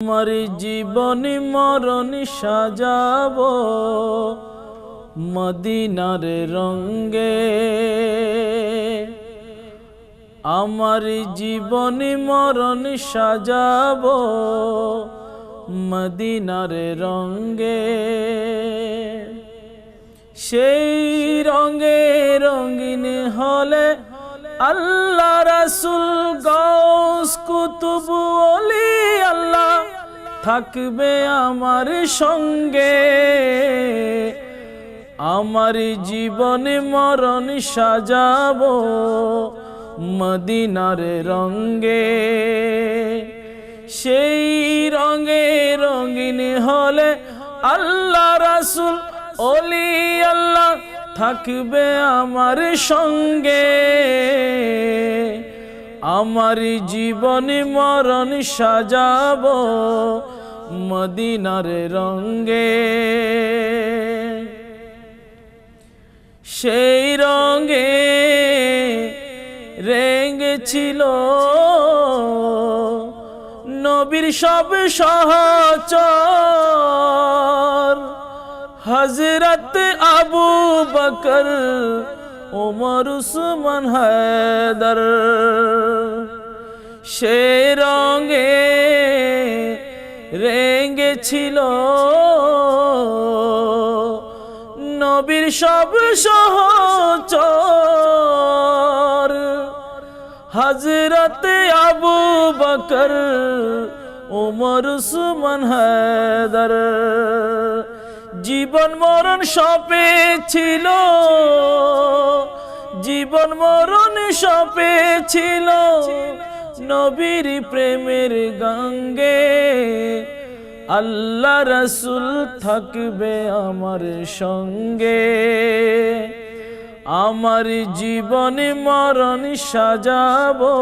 আমার জীবনী মরণ সাজাব মদিনার রঙ্গে আমার জীবনী মরণ সাজাব মদিনার রঙ্গে সেই রঙে রঙিন হলে আল্লাহ রাসুল গৌস কুতুব অলি আল্লাহ থাকবে আমার সঙ্গে। আমার জীবনে মরণ সাজাবো মদিনার রঙ্গে সেই রঙে রঙিন হলে আল্লাহ রাসুল অলি আল্লাহ থাকবে আমার সঙ্গে। আমার জীবনে মরণ সাজাবো মদিনার রঙ্গে সেই রঙে রেঙ্গেছিল নবীর সব সহচর। হজরত আবু বকর, ওমর, উসমান, হায়দর। সে রঙে রেঙ্গেছিল নবীর সব সহচর। হজরত আবু বকর, উমর, উসমান হায়দর। জীবন মরণ সপে ছিল। জীবন মরণ সপে ছিল। নবীর প্রেমের গঙ্গে আল্লাহ রসুল থাকবে আমার সঙ্গে। আমার জীবনে মরণ সাজাবো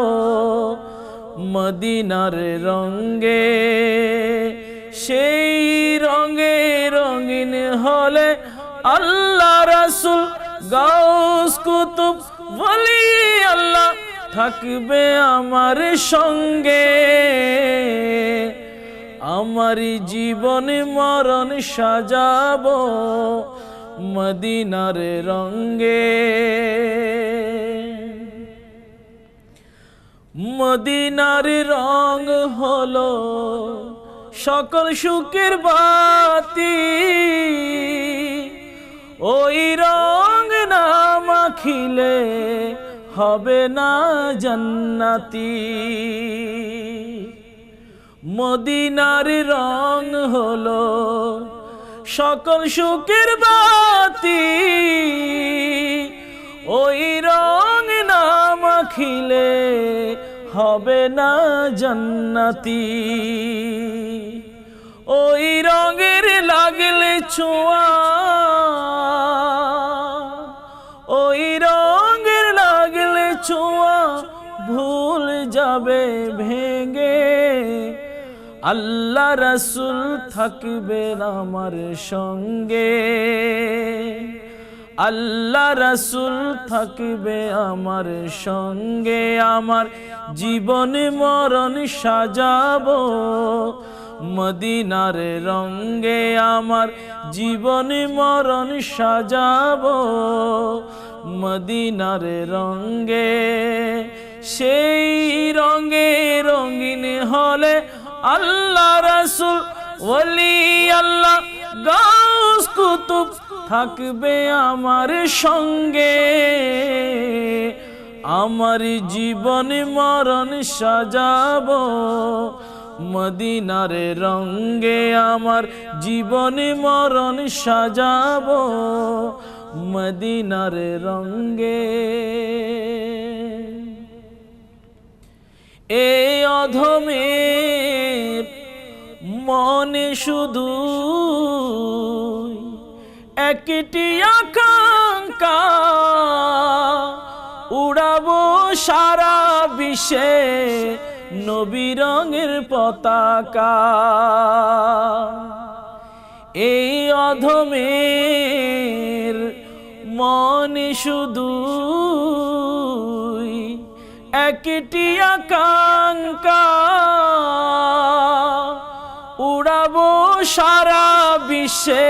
মদিনার রঙ্গে। সেই রঙে রঙিন হলে আল্লাহ রসুল গাউস কুতুব বলি আল্লাহ থাকবে আমার সঙ্গে। আমার জীবন মরণ সাজাবো মদিনার রঙ্গে মদিনার রং হলো সকল সুখের বাতি। ওই রং না মাখিলে হবে না জান্নাতি। মদিনার রং হলো সকল সুখের বাতি। ওই রং না মাখিলে হবে না জান্নাতি। ওই রঙের লাগলে ছোঁয়া আল্লাহ রসুল থাকবে আমার সঙ্গে। আল্লাহ রসুল থাকবে আমার সঙ্গে। আমার জীবনে মরণ সাজাবো মদিনার রঙ্গে আমার জীবনে মরণ সাজাবো মদিনার রঙ্গে সেই রঙে রঙিন হলে আল্লাহ রসুল, ওলি আল্লাহ, গাউস কুতুব থাকবে আমার সঙ্গে। আমার জীবন মরণ সাজাবো, মদিনার রঙ্গে আমার জীবনে মরণ সাজাবো, মদিনার রঙ্গে এই অধমের মনে শুধু একটি আকাঙ্ক্ষা, উড়াবো সারা বিশ্বে নবী রঙের পতাকা। এই অধমের মনে শুধু একটি আকাঙ্ক্ষা বিশ্বে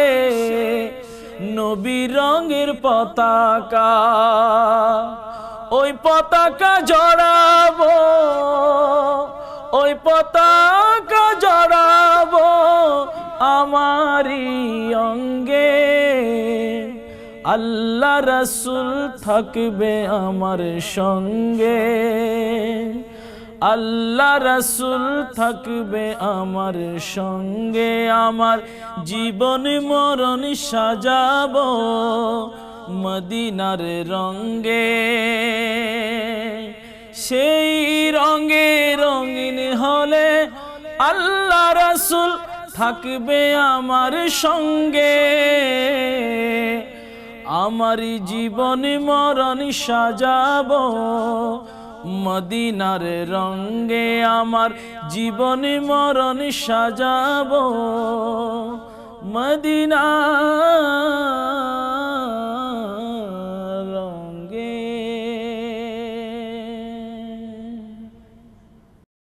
নবী রঙের পতাকা, ওই পতাকা জড়াবো, ওই পতাকা জড়াবো আমারই অঙ্গে। আল্লাহ রসুল থাকবে আমার সঙ্গে। আল্লাহ রসুল থাকবে আমার সঙ্গে, আমার জীবন মরণ সাজাবো মদিনার রঙ্গে সেই রঙে রঙিন হলে আল্লাহ রসুল থাকবে আমার সঙ্গে। আমার জীবন মরণ সাজাবো মদিনার রঙ্গে আমার জীবন মরণ সাজাবো। মদিনা